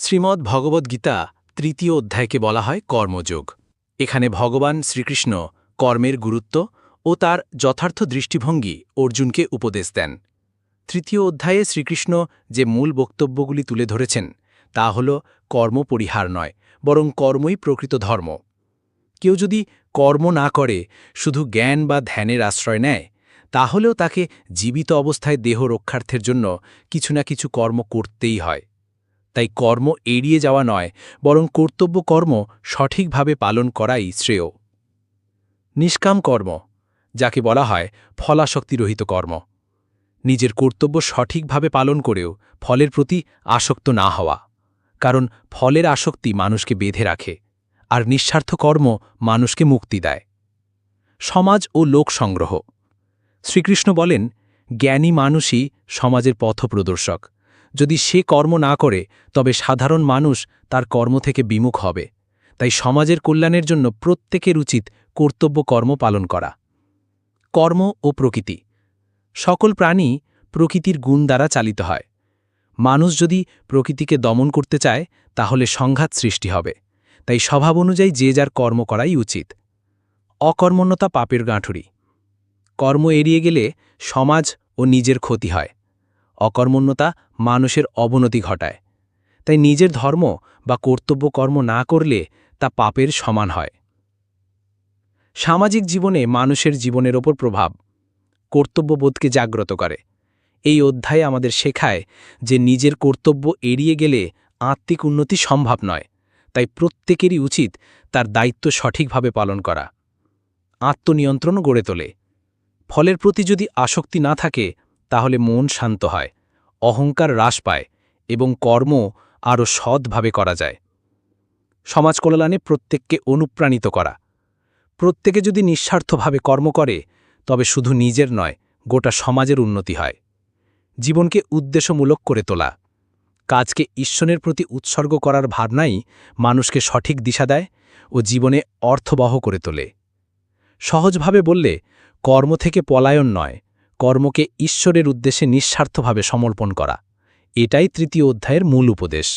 শ্রীমদ্ ভগবদ্গীতা তৃতীয় অধ্যায়কে বলা হয় কর্মযোগ। এখানে ভগবান শ্রীকৃষ্ণ কর্মের গুরুত্ব ও তার যথার্থ দৃষ্টিভঙ্গি অর্জুনকে উপদেশ দেন। তৃতীয় অধ্যায়ে শ্রীকৃষ্ণ যে মূল বক্তব্যগুলি তুলে ধরেছেন, তা হল কর্ম পরিহার নয়, বরং কর্মই প্রকৃত ধর্ম। কেউ যদি কর্ম না করে, শুধু জ্ঞান বা ধ্যানের আশ্রয় নেয়, তাহলেও তাকে জীবিত অবস্থায় দেহ রক্ষার্থের জন্য কিছু না কিছু কর্ম করতেই হয়। তাই কর্ম এড়িয়ে যাওয়া নয়, বরং কর্তব্য কর্ম সঠিকভাবে পালন করাই শ্রেয়। নিষ্কাম কর্ম, যাকে বলা হয় ফলাশক্তিরহিত কর্ম। নিজের কর্তব্য সঠিকভাবে পালন করেও ফলের প্রতি আসক্ত না হওয়া, কারণ ফলের আসক্তি মানুষকে বেঁধে রাখে, আর নিঃস্বার্থ কর্ম মানুষকে মুক্তি দেয়। সমাজ ও লোক সংগ্রহ, শ্রীকৃষ্ণ বলেন, জ্ঞানী মানুষই সমাজের পথপ্রদর্শক। যদি সে কর্ম না করে, তবে সাধারণ মানুষ তার কর্ম থেকে বিমুখ হবে। তাই সমাজের কল্যাণের জন্য প্রত্যেকের উচিত কর্তব্য কর্ম পালন করা। কর্ম ও প্রকৃতি। সকল প্রাণী প্রকৃতির গুণ দ্বারা চালিত হয়। মানুষ যদি প্রকৃতিকে দমন করতে চায়, তাহলে সংঘাত সৃষ্টি হবে। তাই স্বভাব অনুযায়ী যে যার কর্ম করাই উচিত। অকর্মণ্যতা পাপের গাঁঠুরি। কর্ম এড়িয়ে গেলে সমাজ ও নিজের ক্ষতি হয়। অকর্মণ্যতা মানুষের অবনতি ঘটায়। তাই নিজের ধর্ম বা কর্তব্য কর্ম না করলে তা পাপের সমান হয়। সামাজিক জীবনে মানুষের জীবনের ওপর প্রভাব কর্তব্যবোধকে জাগ্রত করে। এই অধ্যায়ে আমাদের শেখায় যে নিজের কর্তব্য এড়িয়ে গেলে আত্মিক উন্নতি সম্ভব নয়, তাই প্রত্যেকেরই উচিত তার দায়িত্ব সঠিকভাবে পালন করা। আত্মনিয়ন্ত্রণও গড়ে তোলে। ফলের প্রতি যদি আসক্তি না থাকে তাহলে মন শান্ত হয়, অহংকার হ্রাস পায় এবং কর্ম আরও সৎভাবে করা যায়। সমাজ কল্যাণে প্রত্যেককে অনুপ্রাণিত করা। প্রত্যেকে যদি নিঃস্বার্থভাবে কর্ম করে, তবে শুধু নিজের নয়, গোটা সমাজের উন্নতি হয়। জীবনকে উদ্দেশ্যমূলক করে তোলা। কাজকে ঈশ্বরের প্রতি উৎসর্গ করার ভাবনাই মানুষকে সঠিক দিশা দেয় ও জীবনে অর্থবহ করে তোলে। সহজভাবে বললে, কর্ম থেকে পলায়ন নয় কর্মকে ঈশ্বরের উদ্দেশ্যে নিঃস্বার্থভাবে সমর্পণ করা। এটাই তৃতীয় অধ্যায়ের মূল উপদেশ।